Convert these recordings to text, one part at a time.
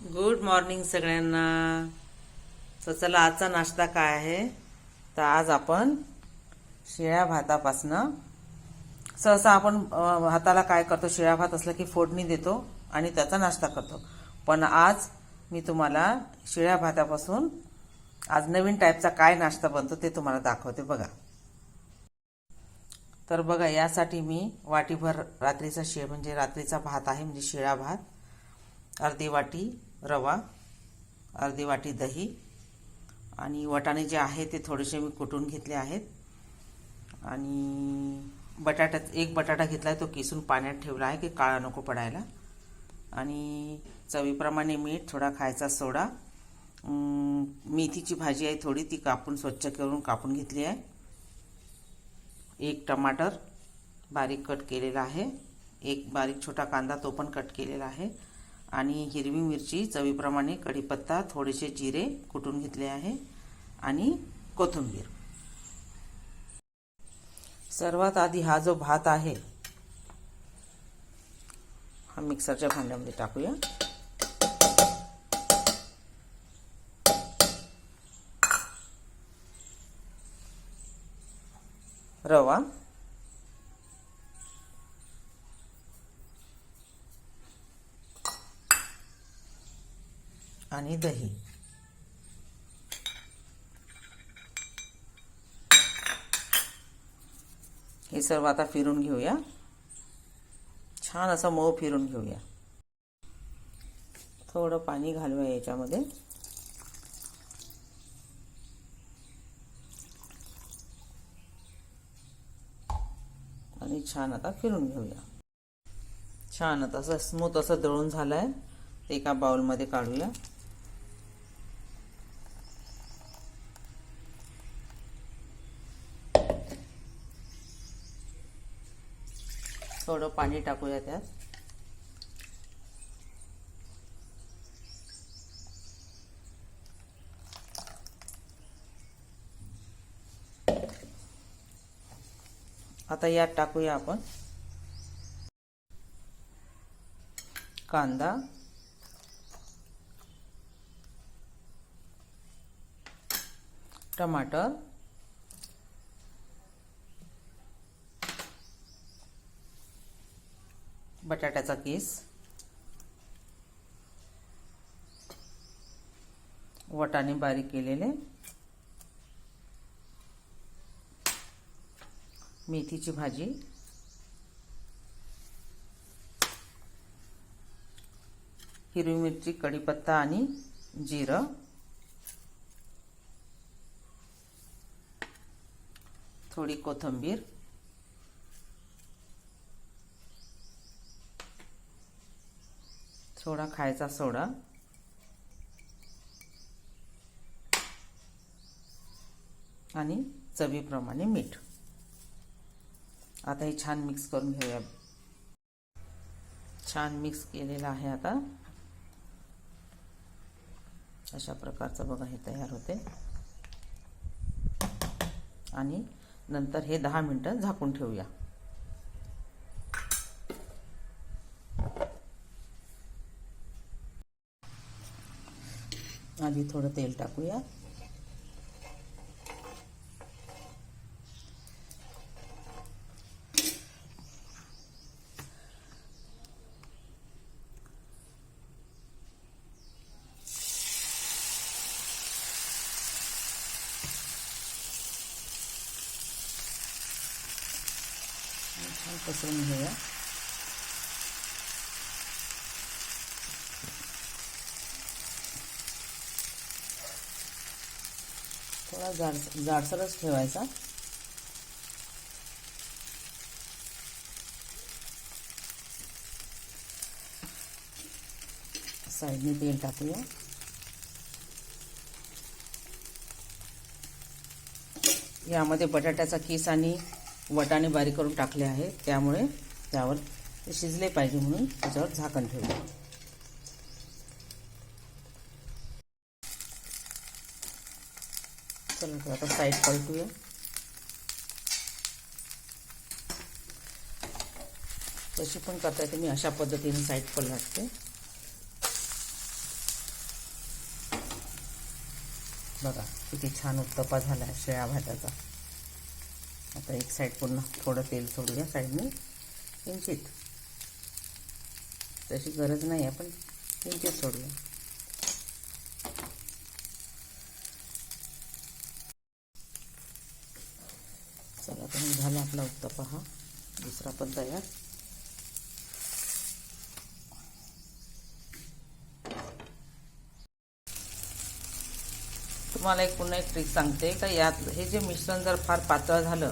Good morning सगळ्यांना. तर चला आजचा नाश्ता काय आहे? तर आज आपण शिळ्या भातापासनं. सहसा आपण भाताला काय करतो? शिळ्या भात असला की फोडणी देतो आणि त्याचा नाश्ता करतो. पण आज मी तुम्हाला शिळ्या भातापासून आज नवीन टाईपचा काय नाश्ता बनतो ते तुम्हाला दाखवते. बघा. तर बघा यासाठी मी वाटीभर रात्रीचा शे म्हणजे रात्रीचा भात आहे म्हणजे शिळा भात अर्धी वाटी रवा अर्धी वाटी दही आणि वटाणे जे आहे ते थोडेसे मी कुटून घेतले आहेत. आणि बटाटा एक बटाटा घेतला आहे तो किसून पाण्यात ठेवला आहे की काळा नको पडायला. आणि चवीप्रमाणे मीठ थोडा खायचा सोडा. मेथीची भाजी आहे थोडी ती कापून स्वच्छ करून कापून घेतली आहे. एक टमाटर बारीक कट केलेला आहे. एक बारीक छोटा कांदा तो पण कट केलेला आहे. आणि हिरवी मिरची चवीप्रमाणे कढीपत्ता थोडेसे जिरे कुटून घेतले आहे आणि कोथिंबीर. सर्वात आधी हा जो भात आहे हा मिक्सरच्या भांड्यामध्ये टाकूया. रवा. आणि दही. हे सर्व आता फिरून घेऊया. छान असं मऊ फिरून घेऊया. थोडं पाणी घालूया याच्यामध्ये. आणि छान आता फिरून घेऊया. छान आता असं स्मूथ असं दळून झालं आहे एका बाउलमध्ये काढूया. थोडं पाणी टाकूया त्यात. आता यात टाकूया आपण कांदा. टमाटर. बटाट्याचा केस. वटाने बारीक केलेले. मेथीची भाजी. हिरवी मिरची कढीपत्ता आणि जिरं. थोडी कोथिंबीर. सोडा खायचा सोडा. आणि चवीप्रमाणे मीठ. आता हे छान मिक्स करून घेऊया. छान मिक्स केलेलं आहे आता. अशा प्रकारचं बघा हे तयार होते. आणि नंतर हे दहा मिनटं झाकून ठेवूया. आधी थोडं तेल टाकूया छान पसरून घेऊया थोडा जाड जाडसरच ठेवायचा. साईडने तेल टाकूया. यामध्ये बटाट्याचा किस आणि वटाणे बारीक करून टाकले आहे त्यामुळे त्यावर ते शिजले पाहिजे म्हणून त्याच्यावर झाकण ठेवूया. चला आता साईड पलटूया. तशी पण करता येते. मी अशा पद्धतीने साईड पलटते. बघा किती छान उत्तपा झाला आहे शेळ्या भाज्याचा आता एक साईड पूर्ण थोडं तेल सोडूया साईडने किंचित. तशी गरज नाही आपण किंचित सोडूया. चला तर मग झाला आपला उत्तपा हा. दुसरा पण तयार. तुम्हाला एक पुन्हा एक ट्रिक सांगते का यात हे जे मिश्रण जर फार पातळ झालं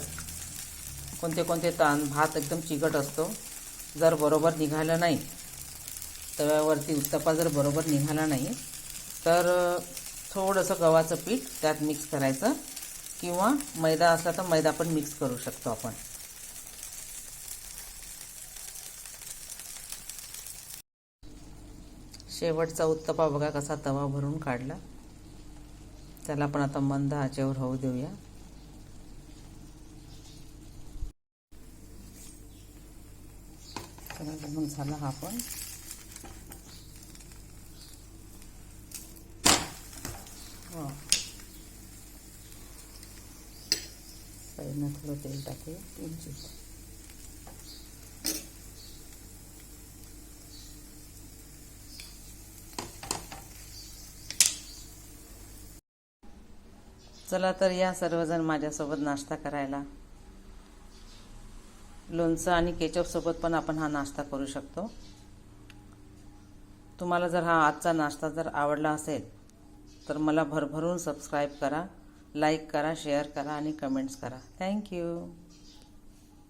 कोणते कोणते ताण भात एकदम चिकट असतो जर बरोबर निघालं नाही तव्यावरती उत्तपा जर बरोबर निघाला नाही तर थोडंसं गव्हाचं पीठ त्यात मिक्स करायचं. किंवा मैदा असला तर मैदा पण मिक्स करू शकतो आपण. शेवटचा उत्तपा बघा कसा तवा भरून काढला. त्याला पण आता मंद आचेवर होऊ देऊया. झाला हा पण. हा. साईडनं थोडं तेल टाकू किंचित चला तर या सर्वजण माझ्यासोबत नाश्ता करायला. लोणचं आणि केचपसोबत पण आपण हा नाश्ता करू शकतो. तुम्हाला जर हा आजचा नाश्ता जर आवडला असेल तर मला भरभरून सबस्क्राईब करा. लाईक करा शेअर करा आणि कमेंट्स करा. थँक्यू